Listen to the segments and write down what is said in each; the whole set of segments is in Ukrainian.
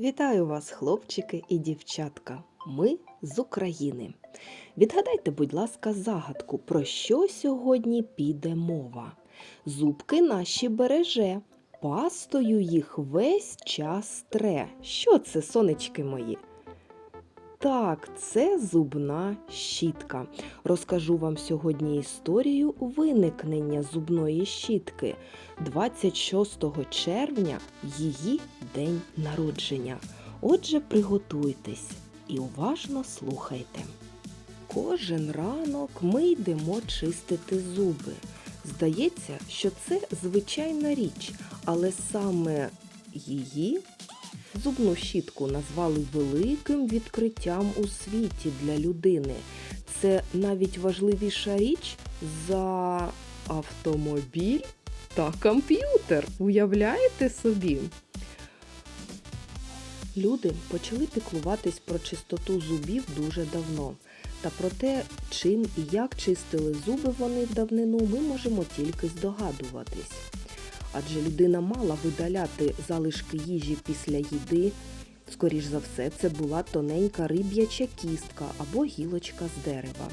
Вітаю вас, хлопчики і дівчатка. Ми з України. Відгадайте, будь ласка, загадку, про що сьогодні піде мова. Зубки наші береже, пастою їх весь час тре. Що це, сонечки мої? Так, це зубна щітка. Розкажу вам сьогодні історію виникнення зубної щітки. 26 червня її день народження. Отже, приготуйтесь і уважно слухайте. Кожен ранок ми йдемо чистити зуби. Здається, що це звичайна річ, але саме її зубну щітку назвали великим відкриттям у світі для людини. Це навіть важливіша річ за автомобіль та комп'ютер. Уявляєте собі? Люди почали піклуватись про чистоту зубів дуже давно. Та про те, чим і як чистили зуби вони в давнину, ми можемо тільки здогадуватись. Адже людина мала видаляти залишки їжі після їди. Скоріш за все, це була тоненька риб'яча кістка або гілочка з дерева.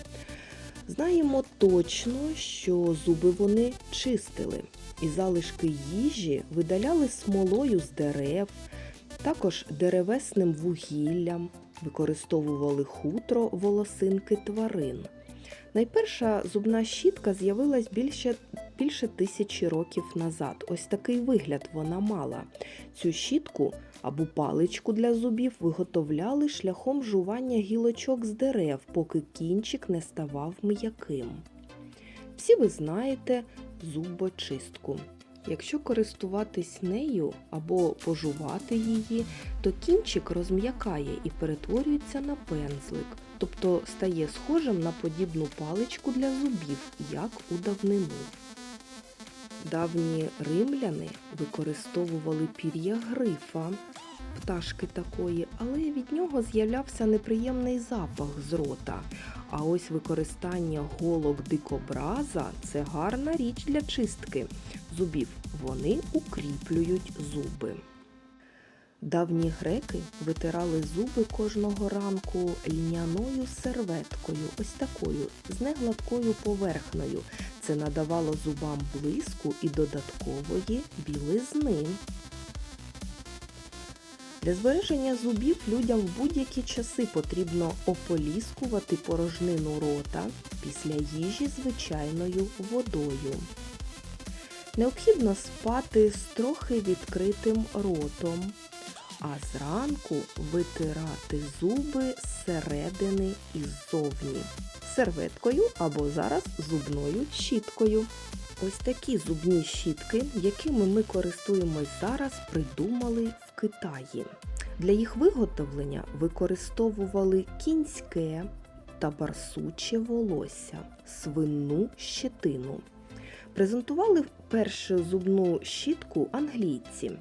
Знаємо точно, що зуби вони чистили, і залишки їжі видаляли смолою з дерев, також деревесним вугіллям, використовували хутро волосинки тварин. Найперша зубна щітка з'явилась більше, більше тисячі років назад. Ось такий вигляд вона мала. Цю щітку або паличку для зубів виготовляли шляхом жування гілочок з дерев, поки кінчик не ставав м'яким. Всі ви знаєте зубочистку. Якщо користуватись нею або пожувати її, то кінчик розм'якає і перетворюється на пензлик, тобто стає схожим на подібну паличку для зубів, як у давнину. Давні римляни використовували пір'я грифа, пташки такої, але від нього з'являвся неприємний запах з рота. А ось використання голок дикобраза це гарна річ для чистки зубів. Вони укріплюють зуби. Давні греки витирали зуби кожного ранку льняною серветкою, ось такою, з негладкою поверхнею. Це надавало зубам блиску і додаткової білизни. Для збереження зубів людям в будь-які часи потрібно ополіскувати порожнину рота після їжі звичайною водою. Необхідно спати з трохи відкритим ротом, а зранку витирати зуби зсередини і ззовні серветкою або зараз зубною щіткою. Ось такі зубні щітки, якими ми користуємось зараз, придумали Китаї. Для їх виготовлення використовували кінське та барсуче волосся, свинну щетину. Презентували першу зубну щітку англійці.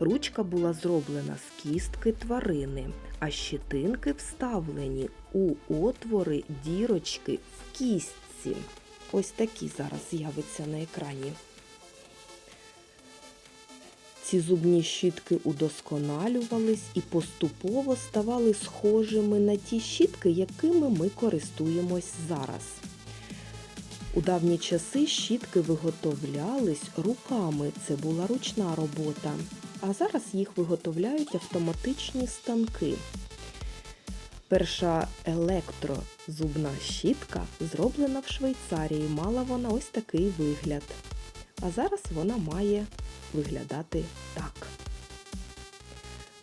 Ручка була зроблена з кістки тварини, а щетинки вставлені у отвори дірочки в кістці. Ось такі зараз з'явиться на екрані. Ці зубні щітки удосконалювались і поступово ставали схожими на ті щітки, якими ми користуємось зараз. У давні часи щітки виготовлялись руками, це була ручна робота, а зараз їх виготовляють автоматичні станки. Перша електрозубна щітка зроблена в Швейцарії. Мала вона ось такий вигляд. А зараз вона має виглядати так.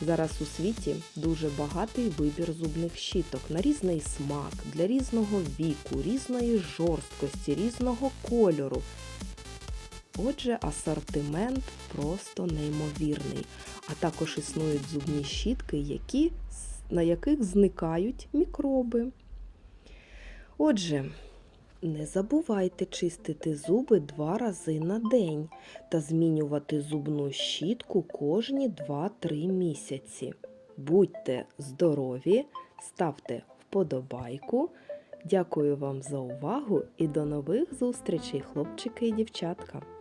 Зараз у світі дуже багатий вибір зубних щіток на різний смак, для різного віку, різної жорсткості, різного кольору. Отже, асортимент просто неймовірний. А також існують зубні щітки, які, на яких зникають мікроби. Отже, не забувайте чистити зуби два рази на день та змінювати зубну щітку кожні 2-3 місяці. Будьте здорові, ставте вподобайку. Дякую вам за увагу і до нових зустрічей, хлопчики і дівчатка!